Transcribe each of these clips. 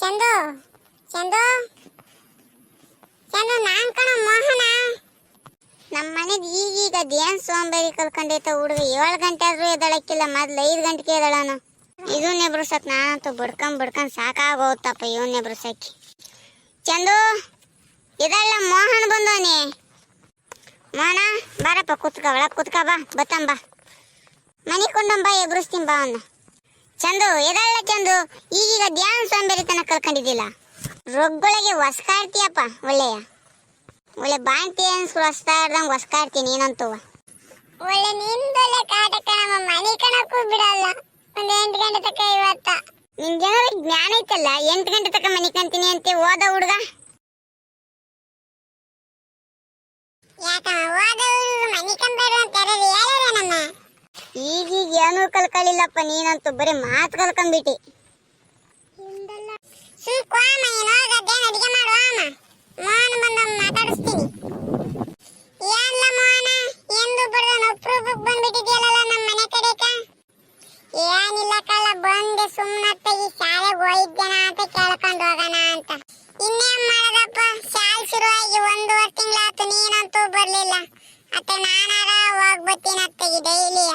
ಚಂದು ಚಂದು. ಚಂದು, ನಾನ್ ಕಣ ಮೋಹನ. ನಮ್ಮ ಮನೆಗೆ ಈಗೀಗ ದೇನ್ ಸೋಂಬೇರಿ ಕಲ್ಕೊಂಡೈತ ಹುಡುಗ ಏಳು ಗಂಟೆ ಆದ್ರೂ ಎದಳಕ್ಕಿಲ್ಲ ಮೊದ್ಲು ಐದು ಗಂಟೆಗೆ ಎದಳನು ಇದನ್ನೇ ಬಿಡ್ಸಕ್ ನಾನಂತೂ ಬಡ್ಕೊಂಡ್ ಬಡ್ಕೊಂಡ್ ಸಾಕಾಗೋತಪ್ಪ ಇವನ್ನೇ ಬಿಡ್ಸಕ್ಕೆ ಚಂದು ಇದಲ್ಲ ಮೋಹನ್ ಬಂದವನಿ. ಮೋಹನ, ಬಾರಪ್ಪ, ಕುತ್ಕ, ಒಳಗ್ ಕುತ್ಕ, ಬಾ, ಬತ್ತಂಬ. ಮನೆ ಕೊಂಡಂಬ, ಎಬ್ರಿಸ್ತೀನಿ ಬಾ ಅವನ್ನ ಚಂದು ಇದಲ್ಲ ಚಂದು, ಈಗೀಗ ಧ್ಯಾನ ಸೋಂಬೇರಿತನ ಕಲ್ಕೊಂಡಿದ್ದಿಲ್ಲ ರೊಗ್ಗೊಳಗೆ ಹೊಸ್ಕಾಡ್ತೀಯಪ್ಪ ಒಳ್ಳೆಯ. ಒಳ್ಳೆ ಬಾಂತಿ ಅನ್ಸ್ರು ಹೊಸ್ತಾ ಇರ್ದಂಗೆ ಹೊಸ್ಕಾಡ್ತೀನಿ ನೀನಂತೂ ಒಳ್ಳೆ ನಿಂದೊಳ್ಳೆ ಕಾಟ ಕಣಮ್ಮ ಮನೆ ಕಣಕ್ಕೂ ಬಿಡಲ್ಲ. ಒಂದು ಎಂಟು ಗಂಟೆ ತಕ ಇವತ್ತ. ನಿಂಗೇನಾರ ಜ್ಞಾನ ಐತಲ್ಲ ಎಂಟು ಗಂಟೆ ತಕ ಮನೆ ಕಂತೀನಿ ಅಂತೆ ಓದ ಹುಡುಗ? ಈಗೀಗ ಏನೂ ಕಲ್ಕಳಿಲ್ಲಪ್ಪ ನೀನಂತೂ ಬರೀ ಮಾತು ಕಲ್ಕೊಂಡ್ಬಿಟ್ಟಿ ಬಂದೆ ಸುಮ್ಮನತ್ತಾಗಿ ಶಾಲೆಗೆ ಹೋಗಿದ್ದೇನ ಅಂತ ಕೇಳ್ಕೊಂಡು ಹೋಗೋಣ ಅಂತ. ಇನ್ನೇನ್ ಮಾಡೋದಪ್ಪ? ಶಾಲೆ ಶುರುವಾಗಿ ಒಂದೂವರೆ ತಿಂಗಳಾತು ನೀನಂತೂ ಬರ್ಲಿಲ್ಲ. ಅತ್ತೆ ನಾನಾರ ಹೋಗ್ ಬರ್ತೀನಿ ಡೈಲಿ.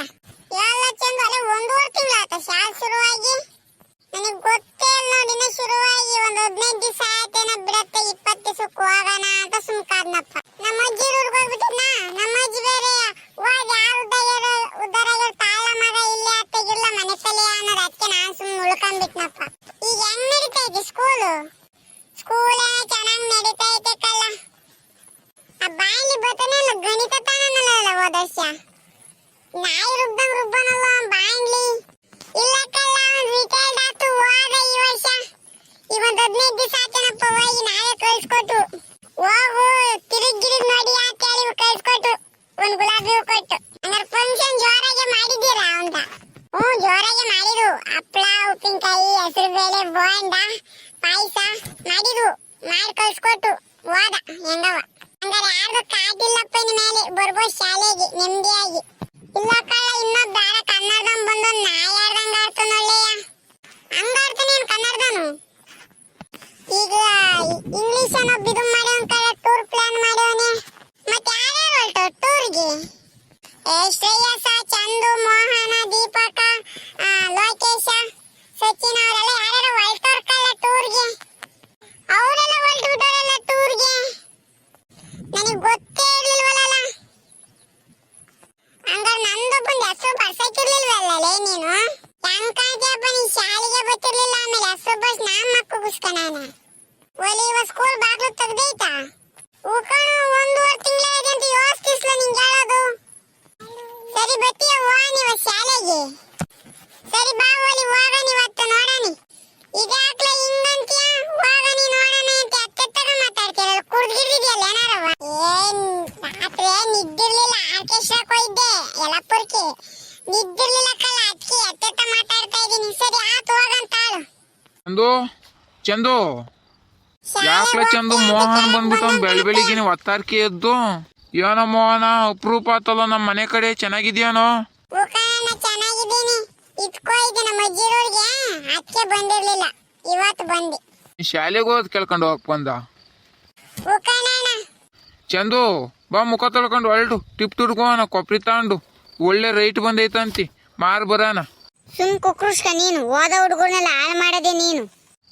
ಎಲ್ಲ ಚಂದ ಅಲ್ಲೇ ಒಂದೂವರೆ ತಿಂಗಳಾತ ಶಾಲೆ ಶುರುವಾಗಿ? ನನಗೆ ಗೊತ್ತೇ ಇಲ್ಲ ನೋಡಿ ಗಣಿತ ತಾನಲ್ಲ ಹೋದ ನಾಯಿ ರುಬ್ಬನಲ್ಲ ಬಾಯಿಲಿ ಇಲ್ಲ ಕಲ್ಲ ಆತು ಈ ವರ್ಷ. ಗುಲಾಬಿ ಕೊಟ್ಟು ಹಂಗಾರೆ ಫಂಕ್ಷನ್ ಜೋರಾಗಿ ಮಾಡಿದ್ದೀರಾ ಅಂತ. ಹ್ಞೂ, ಜೋರಾಗಿ ಮಾಡಿರು. ಹಪ್ಳ, ಉಪ್ಪಿನಕಾಯಿ, ಹೆಸರು ಬೇಳೆ, ಬೋಂಡ, ಪಾಯಸ ಮಾಡಿದ್ರು ಮಾಡಿ ಕಳ್ಸ್ಕೊಟ್ಟು ಹೋದ, ಹೆಂಗವ? ಇನ್ ಮೇಲೆ ಬರ್ಬೋದು ಶಾಲೆಗೆ, ನೆಮ್ಮದಿಯಾಗಿ. ಇಲ್ಲ ಕಳ್ಳ ಇನ್ನೊಬ್ಬ ಯಾರ ಕನ್ನಡದಂ ಬಂದು ನಾಯಾಡ್ದಂಗ ಯಾರ್ದಂಗ ಒಳ್ಳೆಯ. ಹಂಗಾಡ್ತಾನೆ ಏನ್ ಕನ್ನಡದನು ಈಗ ಇಂಗ್ಲಿಷ್ ಅನ್ನೋ ಇದು ನನಗೆ ಗೊತ್ತೇ ಇರ್ಲಿಲ್ವಲ್ಲ ಹಂಗಾರೆ ನಂದೊಬ್ಬಂದು ಹೆಸರು ಬರ್ಸಕ್ಕಿರ್ಲಿಲ್ವಲ್ಲೇ ನೀನು? ಹೆಂಗ್ ಕಾಣ್ತೀಯಪ್ಪ ನೀ ಶಾಲೆಗೆ ಗೊತ್ತಿರ್ಲಿಲ್ಲ ಆಮೇಲೆ ಹೆಸರು ಬಸ್ ನಾನ್ ಮಕ್ಕು ಬುಸ್ಕನಾನ ಒಲಿ ಇವ ಸ್ಕೂಲ್ ಬಾಗ್ಲು ತೆಗ್ದೈತಾ? ಉಕಣ ಒಂದೂವರೆ ತಿಂಗಳ ಇದೆ ಅಂತ ಯೋಚಿಸ್ಲ ನಿಂಗೆ ಹೇಳೋದು? ಸರಿ ಬತ್ತೀಯ ಯಲಪುರ್ಕೆ ನಿದ್ದಿರ್ಲಿಲ್ಲ ಕಲ್ಲ ಅದಕ್ಕೆ ಎತ್ತೆತ್ತ ಮಾತಾಡ್ತಾ ಇದೀನಿ. ಸರಿ ಆತು ಹೋಗಂತಾಳು ಚಂದು ಚಂದು. ಯಾಕ್ಲ ಚಂದು ಮೋಹನ್ ಬಂದ್ಬಿಟ್ಟು ಬೆಳ್ ಬೆಳಿಗ್ಗೆ ಒತ್ತಾರ್ಕೆ ಎದ್ದು ಏನೋ ಮೋಹನ ಅಪರೂಪ ಆತಲ್ಲ ನಮ್ಮ ಮನೆ ಕಡೆ ಚೆನ್ನಾಗಿದ್ಯಾನೋ? ಉಕಾನ ಚೆನ್ನಾಗಿದ್ದೀನಿ. ಇದ್ಕೋ ಇದೆ ನಮ್ಮ ಅಜ್ಜಿರೋರ್ಗೆ. ಅದಕ್ಕೆ ಬಂದಿರ್ಲಿಲ್ಲ. ಇವತ್ತು ಬಂದೆ. ಶಾಲೆಗೆ ಹೋದ್ ಕೇಳ್ಕೊಂಡು ಹೋಗಕ್ ಬಂದ? ಚಂದು ಬಾ ಮುಖ ತೊಳ್ಕೊಂಡು ಹೊರಟು. ಟಿಪ್ ತುಡ್ಕೋಣ ಕೊಪ್ರಿ ತಗೊಂಡು ಒಳ್ಳೆ ರೈಟ್ ಬಂದೈತಂತಿ. ಮಾರ್ ಬರಾನ. ಸುಮ್ ಕುಕ್ರುಷ್ಕ ನೀನು ಓದ ಹುಡುಗರ್ನೆಲ್ಲ ಹಾಳು ಮಾಡದೆ ನೀನು.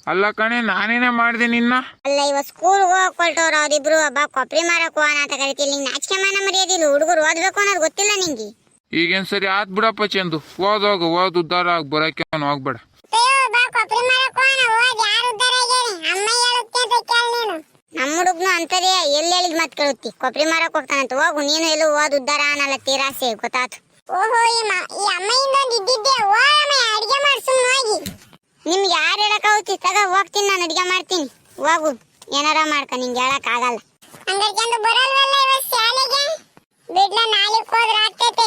ಅಲ್ಲ ಕಣೆ ನಾನೇನೇ ಮಾಡಿದೆ ನಿನ್ನ? ಅಲ್ಲ ಇವ ಸ್ಕೂಲ್ ಹೋಗಕ್ ಹೊರಟವ್ರ ಅವ್ರಿಬ್ರು ಬಾ ಕೊಪ್ರಿ ಮಾರಕ್ ಹೋಗೋಣ ಅಂತ ಕರಿತಿಲ್ಲ ನಿಂಗೆ ನಾಚಿಕೆ ಮಾನ ಮರ್ಯಾದಿಲ್ಲ ಹುಡುಗರು ಓದ್ಬೇಕು ಅನ್ನೋದು ಗೊತ್ತಿಲ್ಲ ನಿಂಗೆ. ಈಗೇನ್ ಸರಿ ಆತ್ ಬಿಡಪ್ಪ ಚಂದು. ಓದೋಗು ಓದ್ ಉದ್ದಾರ ಆಗಿ ಬರಕ್ಕೆ ಹೋಗ್ಬೇಡ. ನಮ್ಮ ಅಂತದೆ ಅಂತದೇ ಎಲ್ಲಿ ಹೇಳಿದ್ ಮತ್ ಕೇಳುತ್ತಿ? ಕೊಪ್ರಿ ಮಾರಕ್ ಹೋಗ್ತಾನಂತ. ಹೋಗು ನೀನು ಎಲ್ಲೂ ಓದ್ ಉದ್ದಾರ ಅನ್ನಲ್ಲ ತೀರಾಸೆ ಗೊತ್ತಾತು. ಓಹೋ ಈ ಮ- ಈ ಅಮ್ಮ ಒಂದ್ ಇದ್ದಿದ್ದೆ ಓ ಅಮ್ಮ ಅಡಿಗೆ ಮಾಡ್ಸಿ ಹೋಗಿ. ನಿಮ್ಗೆ ಯಾರು ಹೇಳಕ್ ಹೋಗ್ತಿ ತಗ ಹೋಗ್ತೀನಿ ನಾನು ಅಡಿಗೆ ಮಾಡ್ತೀನಿ. ಹೋಗು ಏನಾರ ಮಾಡ್ಕ ನಿಂಗೆ ಹೇಳಕ್ ಆಗಲ್ಲ. ಹಂಗಾರೆ ಬರಲ್ವಲ್ಲ ಇವತ್ತು ಶಾಲೆಗೆ? ಬಿಡ್ಲ ನಾಳೆ ಹೋದ್ರೆ ಆಗ್ತೈತೆ.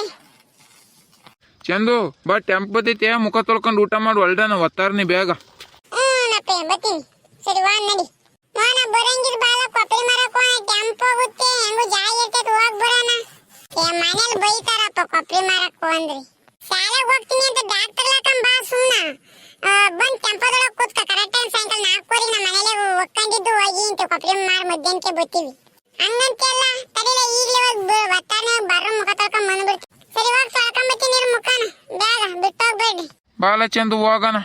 ಚಂದು ಬಾ ಟೆಂಪ್ ಬತ್ತೈತೆ. ಮುಖ ತೊಳ್ಕೊಂಡು ಊಟ ಮಾಡಿ ಒತ್ತಾರ ನೀ ಬೇಗ. ಹ್ಞೂನಪ್ಪ ಬರ್ತೀನಿ. ಸರಿ ವಾ ನಡಿ. ಮಾನ ಬಾಲ ಪಪ್ಲಿ ಮರಕ್ಕೆ ಹೋಗೋಣ ಕೆಂಪ್ ಹೋಗುತ್ತೆ ಹೆಂಗು ಜಾಗ ಇರ್ತೈತೆ, ಹೋಗ್ ಬರೋಣ. ಏ, ಮನೇಲಿ ಬೈತಾರಪ್ಪ ಪಪ್ಲಿ ಮರಕ್ಕೆ ಹೋಗಂದ್ರಿ ಶಾಲೆಗೆ ಹೋಗ್ತೀನಿ ಅಂತ ಡಾಕ್ಟರ್ ಲಕಂ ಬಾ ಸುಮ್ನ ಬಂದ್ ಕೆಂಪದೊಳಗೆ ಕೂತ್ಕ ಕರೆಕ್ಟ್ ಟೈಮ್ ಸಾಯಂಕಾಲ ನಾಲ್ಕೂವರೆಗೆ ನಮ್ಮ ಮನೇಲೆ ಒಕ್ಕಂಡಿದ್ದು ಹೋಗಿ ಅಂತ ಪಪ್ಲಿ ಮಾರ ಮಧ್ಯಾಹ್ನಕ್ಕೆ ಬರ್ತೀವಿ ಹಂಗಂತೆಲ್ಲ ತಡಿಲ ಈಗಲೇ ಹೋಗಿ ಒತ್ತಾನೆ ಬರೋ ಮುಖ ತೊಳ್ಕೊಂಡ್ ಬಂದ್ಬಿಡ್ತೀವಿ ಸರಿ, ಹೋಗಿ ತೊಳ್ಕೊಂಬತ್ತೀನಿ ಮುಖನ. ಬೇಗ ಬಿಟ್ಟೋಗ್ಬೇಡಿ ಬಾಲ ಚಂದು ಹೋಗೋಣ.